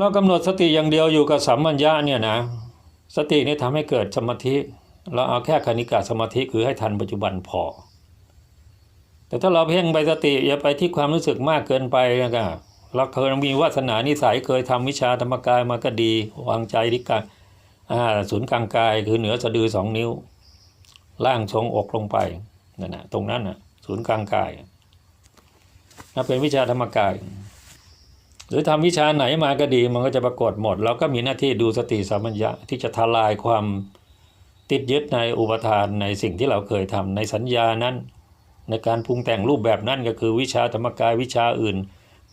เรากำหนดสติอย่างเดียวอยู่กับสัมมัญญะเนี่ยนะ สตินี่ทำให้เกิดสมาธิ เราเอาแค่คณิกาสมาธิคือให้ทันปัจจุบันพอ แต่ถ้าเราเพ่งไปสติอย่าไปที่ความรู้สึกมากเกินไปนะก็เราเคยมีวาสนานิสัยเคยทำวิชาธรรมกายมาก็ดีวางใจที่กาศูนย์กลางกายคือเหนือสะดือสองนิ้ว ล่างชงอกลงไปนั่นนะตรงนั้นนะศูนย์กลางกายนั่นเป็นวิชาธรรมกาย หรือทำวิชาไหนมาก็ดีมันก็จะปรากฏหมด เราก็มีหน้าที่ดูสติสัมปัญญะที่จะทลายความติดยึดในอุปทานในสิ่งที่เราเคยทำในสัญญานั้น ในการปรุงแต่งรูปแบบนั้นก็คือวิชาธรรมกายวิชาอื่น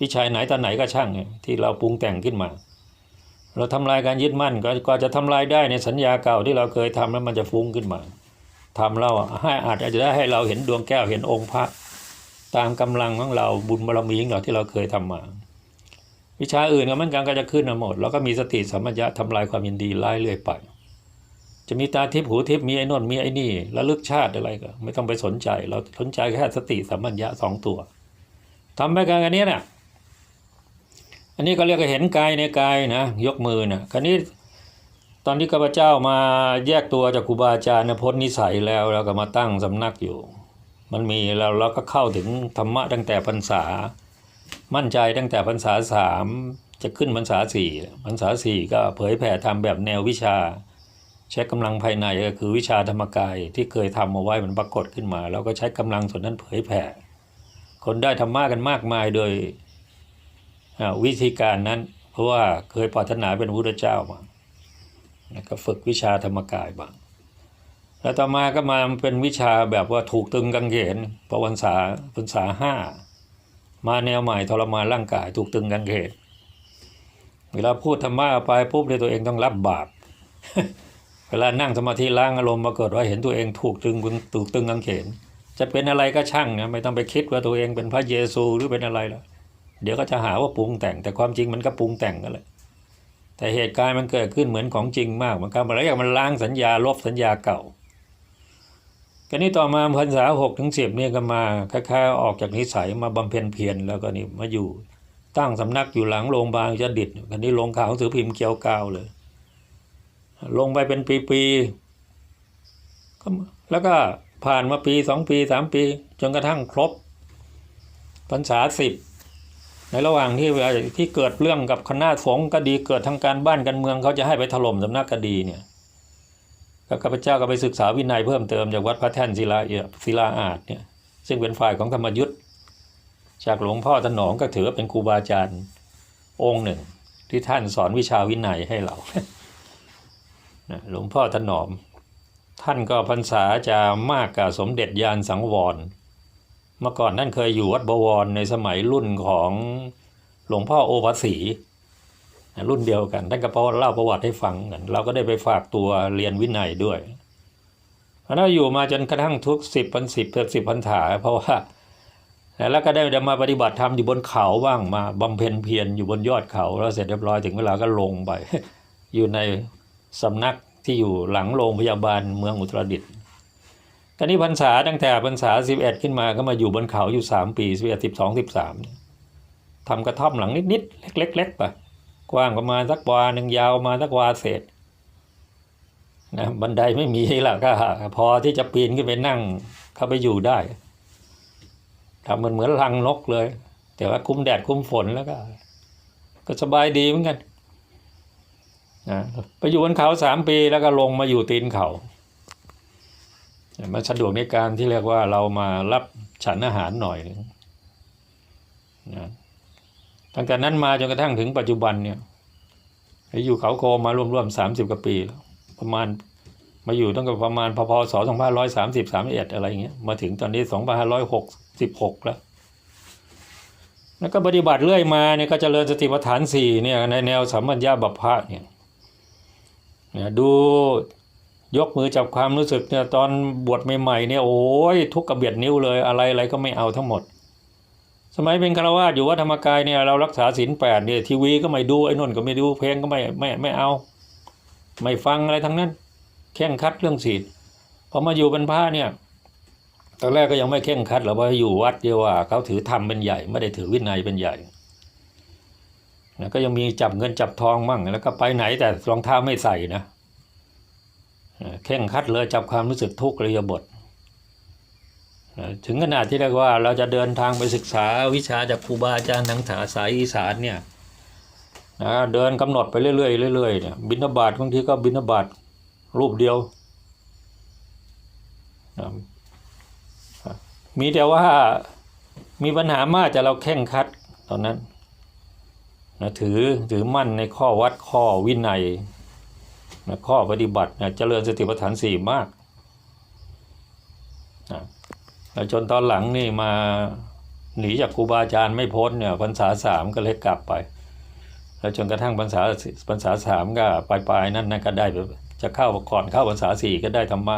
วิชาไหนตอนไหนก็ช่างที่เราปรุงแต่งขึ้นมา เราทำลายการยึดมั่นก็ก็จะทำลายได้ในสัญญาเก่าที่เราเคยทำแล้วมันจะฟุ้งขึ้นมาทำเราให้อาจจะได้ให้เราเห็นดวงแก้วเห็นองค์พระตามกำลังของเราบุญบารมีของเราที่เราเคยทำมา วิชาอื่นก็เหมือนกันก็จะขึ้นมาหมด แล้วก็มีสติสัมปชัญญะทำลายความยินดีไล่เรื่อยไป จะมีตาทิพย์หูทิพย์มีไอ้นนมีไอ้นี่ระลึกชาติอะไรก็ไม่ต้องไปสนใจ เราสนใจแค่สติสัมปชัญญะสองตัวทำไปกันอันนี้นี่ยอันนี้ก็เรียกเห็นกายในกายนะยกมือนะคราวนี้ตอนที่ข้าพเจ้ามาแยกตัวจากครูบาอาจารย์พ้นนิสัยแล้วเราก็มาตั้งสำนักอยู่ มันมีแล้วเราก็เข้าถึงธรรมะตั้งแต่พรรษา มั่นใจตั้งแต่พรรษาสามจะขึ้นพรรษาสี่พรรษาสี่ก็เผยแผ่ทำแบบแนววิชา ใช้กำลังภายในก็คือวิชาธรรมกายที่เคยทำเอาไว้มันปรากฏขึ้นมาเราก็ใช้กำลังส่วนนั้นเผยแผ่ คนได้ธรรมะกันมากมายโดยวิธีการนั้น เพราะว่าเคยปรารถนาเป็นพระพุทธเจ้ามาแล้วก็ฝึกวิชาธรรมกายบ้างแล้วต่อมาก็มาเป็นวิชาแบบว่าถูกตึงกังเขนพอวันษาพรรษาห้า มาแนวใหม่ทรมานร่างกายถูกตึงกังเขนเวลาพูดธรรมะไปปุ๊บเนี่ยตัวเองต้องรับบาปเวลานั่งสมาธิล้างอารมณ์ปรากฏว่าเห็นตัวเองถูกตึงถูกตึงกังเขน จะเป็นอะไรก็ช่างนะไม่ต้องไปคิดว่าตัวเองเป็นพระเยซูหรือเป็นอะไรแล้วเดี๋ยวก็จะหาว่าปรุงแต่ง แต่ความจริงมันก็ปรุงแต่งกันแหละแต่เหตุการณ์มันเกิดขึ้นเหมือนของจริงมากมันก็อะไรอย่างมันล้างสัญญาลบสัญญาเก่า ก็นี่ต่อมาพรรษาหกถึงสิบเนี่ยก็มาคล้าๆออกจากนิสัยมาบำเพ็ญเพียรแล้วก็นี่มาอยู่ตั้งสำนักอยู่หลังโรงพยาบาลจะดิดกันนี้ลงข่าวสือพิมพ์เกียวกาวเลย ลงไปเป็นปีๆแล้วก็ผ่านมาปีสองปีสามปี จนกระทั่งครบพรรษาสิบในระหว่างที่ที่เกิดเรื่องกับคณะสงฆ์ก็ดีเกิดทางการบ้านการเมืองเขาจะให้ไปถล่มสำนักคดีเนี่ย ก็ข้าพเจ้าก็ไปศึกษาวินัยเพิ่มเติมจากวัดพระแท่นศิลาเอียศิลาอาจเนี่ยซึ่งเป็นฝ่ายของธรรมยุทธ์จากหลวงพ่อถนอมก็ถือว่าเป็นครูบาอาจารย์องค์หนึ่ง ที่ท่านสอนวิชาวินัยให้เราหลวงพ่อถนอม ท่านก็พรรษาจะมากกับสมเด็จยานสังวร เมื่อก่อนท่านเคยอยู่วัดบวรในสมัยรุ่นของหลวงพ่อโอภาสี รุ่นเดียวกันท่านก็เล่าประวัติให้ฟังกันเราก็ได้ไปฝากตัวเรียนวินัยด้วยเพราะเราอยู่มาจนกระทั่งทุกสิบพันสิบสิบพันถา เพราะว่าแล้วก็ได้มาปฏิบัติธรรมอยู่บนเขาบ้างมาบำเพ็ญเพียรอยู่บนยอดเขา แล้วเสร็จเรียบร้อยถึงเวลาก็ลงไป อยู่ในสำนักที่อยู่หลังโรงพยาบาลเมืองอุตรดิตถ์ตอนนี้พรรษาตั้งแต่พรรษาสิบเอ็ดขึ้นมาก็มาอยู่บนเขาอยู่สามปีสิบเอ็ดสิบสองสิบสามทำกระท่อมหลังนิดๆเล็กๆไป กว้างประมาณสักวาหนึ่งยาวประมาณสักวาเศษนะบันไดไม่มีหรอกก็พอที่จะปีนขึ้นไปนั่งเข้าไปอยู่ได้ทำมันเหมือนรังนกเลย แต่ว่าคุ้มแดดคุ้มฝนแล้วก็ ก็สบายดีเหมือนกันนะไปอยู่บนเขาสามปีแล้วก็ลงมาอยู่ตีนเขามันสะดวกในการที่เรียกว่าเรามารับฉันอาหารหน่อยนึงนะ ตั้งแต่นั้นมาจนกระทั่งถึงปัจจุบันเนี่ยอยู่เขาโกมารวมๆสามสิบกว่าปี ประมาณมาอยู่ตั้งแต่ประมาณพศสองพันร้อยสามสิบสามเอ็ดอะไรเงี้ยมาถึงตอนนี้สองพันห้าร้อยหกสิบหกแล้วแล้วก็ปฏิบัติเรื่อยมาเนี่ยก็เจริญสติปัฏฐานสี่เนี่ยในแนวสัมมัญญาบัพพะเนี่ยเนี่ยดูยกมือจับความรู้สึกเนี่ยตอนบวชใหม่ๆเนี่ยโอ้ยทุกกระเบียดนิ้วเลยอะไรอะไรก็ไม่เอาทั้งหมด สมัยเป็นคารวาสอยู่วัดธรรมกายเนี่ยเรารักษาศีลแปดเนี่ยทีวีก็ไม่ดูไอ้นนก็ไม่ดูเพลงก็ไม่ไม่ไม่เอา ไม่ฟังอะไรทั้งนั้นแข่งคัดเรื่องศีลพอมาอยู่เป็นพระเนี่ยตอนแรกก็ยังไม่เข่งคัดหรอกว่าอยู่วัดเดียวว่าเขาถือธรรมเป็นใหญ่ไม่ได้ถือวินัยเป็นใหญ่นะก็ยังมีจับเงินจับทองมั่งแล้วก็ไปไหนแต่รองเท้าไม่ใส่นะนะเข่งคัดเลยจับความรู้สึกทุกข์ระยบท ถึงขนาดที่เรียกว่าเราจะเดินทางไปศึกษาวิชาจากครูบาอาจารย์ทางภาษายอีสานเนี่ยนะเดินกำหนดไปเรื่อยๆเรื่อยๆเนี่ยบิณฑบาตบางทีก็บิณฑบาตรูปเดียวนะมีแต่ว่ามีปัญหามากแต่เราเข่งคัดตอนนั้นนะถือถือมั่นในข้อวัดข้อวินัยนะข้อปฏิบัตินะเจริญสติปัฏฐานสี่มากนะแล้ว จนตอนหลังนี่มาหนีจากครูบาอาจารย์ไม่พ้นเนี่ยพรรษาสามก็เลยกลับไป แล้วจนกระทั่งพรรษาพรรษาสามก็ปลายๆนั่นนะก็ได้จะเข้าก่อนเข้าพรรษาสี่ก็ได้ธรรมะ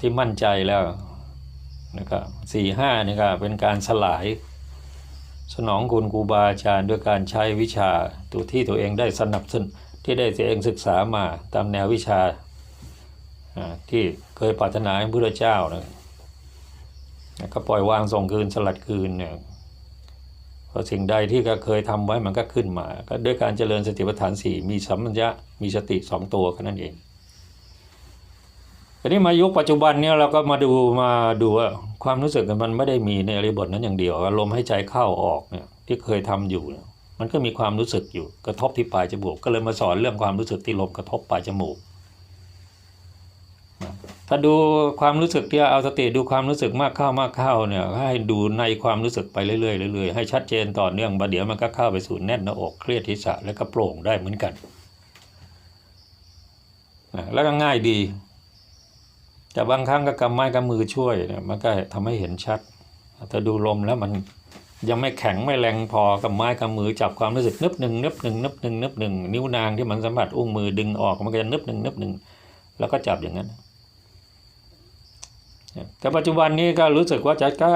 ที่มั่นใจแล้วนะครับสี่ห้านี่ก็เป็นการสลาย สนองคุณครูบาอาจารย์ด้วยการใช้วิชาตัวที่ตัวเองได้สนับสนุนที่ได้ตัวเองศึกษามาตามแนววิชาที่เคยปรารถนาให้พระพุทธเจ้านะ ก็ปล่อยวางส่งคืนสลัดคืนเนี่ยพราะสิ่งใดที่ก็เคยทำไว้มันก็ขึ้นมา ก็ด้วยการเจริญสติปัฏฐานสี่มีสัมมัญญะมีสติสองตัวแค่นั้นเองทีนี้มายุคปัจจุบันเนี่ยเราก็มาดูมาดูว่าความรู้สึกมันไม่ได้มีในอริบทนั้นอย่างเดียวอารมณ์ให้ใจเข้าออกเนี่ยที่เคยทำอยู่มันก็มีความรู้สึกอยู่กระทบที่ปลายจมูก ก็เลยมาสอนเรื่องความรู้สึกที่ลมกระทบปลายจมูก ถ้าดูความรู้สึกที่เอาสติดูความรู้สึกมากเข้ามากเข้าเนี่ยให้ดูในความรู้สึกไปเรื่อยๆเรื่อยๆให้ชัดเจนต่อเนื่องบัดเดี๋ยวมันก็เข้าไปสู่แน่นหน้าอกเครียดทิศะแล้วก็โปร่งได้เหมือนกันนะแล้วก็ง่ายดี แต่บางครั้งก็กำไม้กำมือช่วยเนี่ยมันก็ทำให้เห็นชัดแต่ดูลมแล้วมันยังไม่แข็งไม่แรงพอกำไม้กำมือจับความรู้สึกนึบหนึ่งนึบหนึ่งนึบหนึ่งนึบหนึ่งนิ้วนางที่มันสัมผัสอุ้งมือดึงออกมันก็จะนึบหนึ่งนึบหนึ่งแล้วก็จับอย่างนั้น แต่ปัจจุบันนี้ก็รู้สึกว่าจะก็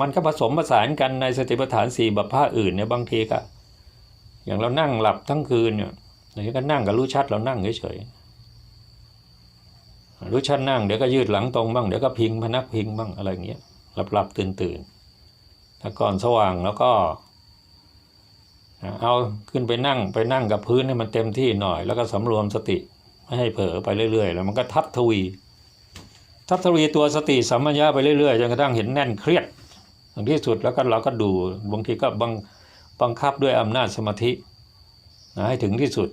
มันก็ผสมผสานกันในสติปัฏฐานสี่แบบผ้าอื่นเนี่ยบางทีก็อย่างเรานั่งหลับทั้งคืนเนี่ยเดี๋ยวก็นั่งกับรู้ชัดเรานั่งเฉยๆรู้ชันนั่งเดี๋ยวก็ยืดหลังตรงบ้างเดี๋ยวก็พิงพนักพิงบ้างอะไรอย่างเงี้ยหลับหลับตื่นตื่นถ้าก่อนสว่างแล้วก็เอาขึ้นไปนั่งไปนั่งกับพื้นให้มันเต็มที่หน่อย แล้วก็สำรวมสติไม่ให้เผลอไปเรื่อยๆ แล้วมันก็ทับทวี ทับทวีตัวสติสัมปชัญญะไปเรื่อยๆจนกระทั่งเห็นแน่นเครียดถึงที่สุดแล้วก็เราก็ดูบางทีก็บังบังคับด้วยอำนาจสมาธินะให้ถึงที่สุด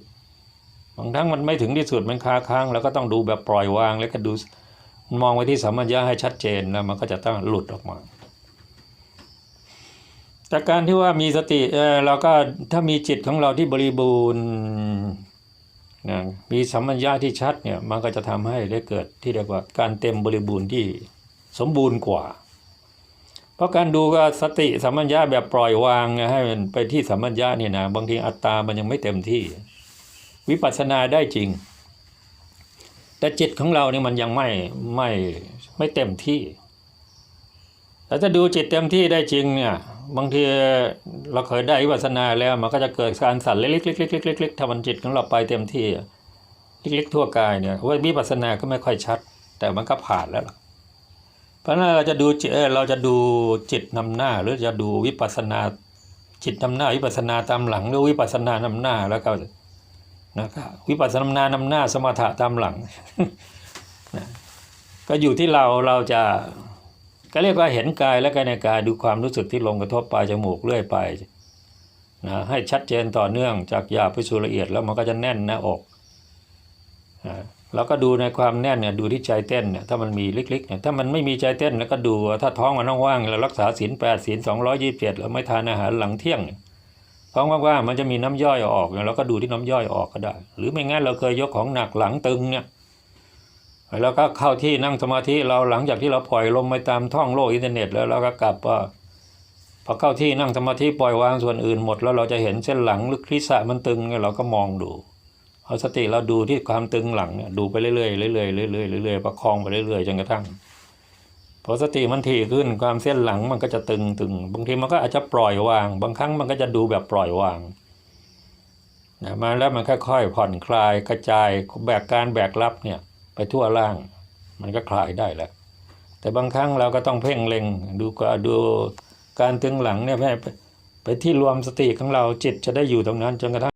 บางครั้งมันไม่ถึงที่สุดมันคาค้างแล้วก็ต้องดูแบบปล่อยวางแล้วก็ดูมองไปที่สัมมัญญาให้ชัดเจนแล้วมันก็จะต้องหลุดออกมาจากการที่ว่ามีสติเออเราก็ถ้ามีจิตของเราที่บริบูรณ์ นะมีสัมมัญญาที่ชัดเนี่ยมันก็จะทำให้ได้เกิดที่เรียกว่าการเต็มบริบูรณ์ที่สมบูรณ์กว่า เพราะการดูก็สติสัมมัญญาแบบปล่อยวางให้มันไปที่สัมมัญญาเนี่ยนะบางทีอัตตามันยังไม่เต็มที่ วิปัสสนาได้จริง แต่จิตของเราเนี่ยมันยังไม่ไม่ไม่เต็มที่แต่ถ้าดูจิตเต็มที่ได้จริงเนี่ย บางทีเราเคยได้วิปัสสนาแล้ว มันก็จะเกิดการสั่นเล็กๆๆๆๆถ้ามันจิตของเราไปเต็มที่เล็กๆทั่วกายเนี่ยว่าวิปัสสนาก็ไม่ค่อยชัด แต่มันก็ผ่านแล้วเพราะนั้นเราจะดูจิตเราจะดูจิตนำหน้า หรือจะดูวิปัสสนาจิตนำหน้า วิปัสสนาตามหลังหรือวิปัสสนานำหน้าแล้วก็นะครับวิปัสสนานำหน้าสมถะตามหลังนะก็อยู่ที่เราเราจะ ก็เรียกว่าเห็นกายและกายในกายดูความรู้สึกที่ลงกระทบปลายจมูกเรื่อยไปนะให้ชัดเจนต่อเนื่องจากหยาบไปสู่ละเอียดแล้วมันก็จะแน่นหน้าอกนะแล้วก็ดูในความแน่นเนี่ยดูที่ใจเต้นเนี่ยถ้ามันมีเล็กๆเนี่ยถ้ามันไม่มีใจเต้นแล้วก็ดูถ้าท้องมันว่างๆเรารักษาศีลแปดศีลสองร้อยยี่สิบเจ็ดแล้วไม่ทานอาหารหลังเที่ยงเนี่ยท้องว่างๆมันจะมีน้ำย่อยออกเนี่ยเราก็ดูที่น้ำย่อยออกก็ได้ หรือไม่งั้นเราเคยยกของหนักหลังตึงเนี่ย แล้วก็เข้าที่นั่งสมาธิเราหลังจากที่เราปล่อยลมไปตามท่องโลกอินเทอร์เน็ต แล้วเราก็กลับว่าพอเข้าที่นั่งสมาธิปล่อยวางส่วนอื่นหมด แล้วเราจะเห็นเส้นหลังหรือคริสะมันตึงเนี่ยเราก็มองดูเอาสติเราดูที่ความตึงหลังเนี่ยดูไปเรื่อยๆเรื่อยๆเรื่อยๆเรื่อยๆประคองไปเรื่อยๆจนกระทั่งพอสติมันถี่ขึ้นความเส้นหลังมันก็จะตึงตึงบางทีมันก็อาจจะปล่อยวาง บางครั้งมันก็จะดูแบบปล่อยวางนะมาแล้วมันค่อยๆผ่อนคลายกระจายแบกการแบกรับเนี่ย ไปทั่วร่าง มันก็คลายได้แล้วแต่บางครั้งเราก็ต้องเพ่งเล็งดูก็ดูการตึงหลังเนี่ยไปไปที่รวมสติของเราจิตจะได้อยู่ตรงนั้นจนกระทั่ง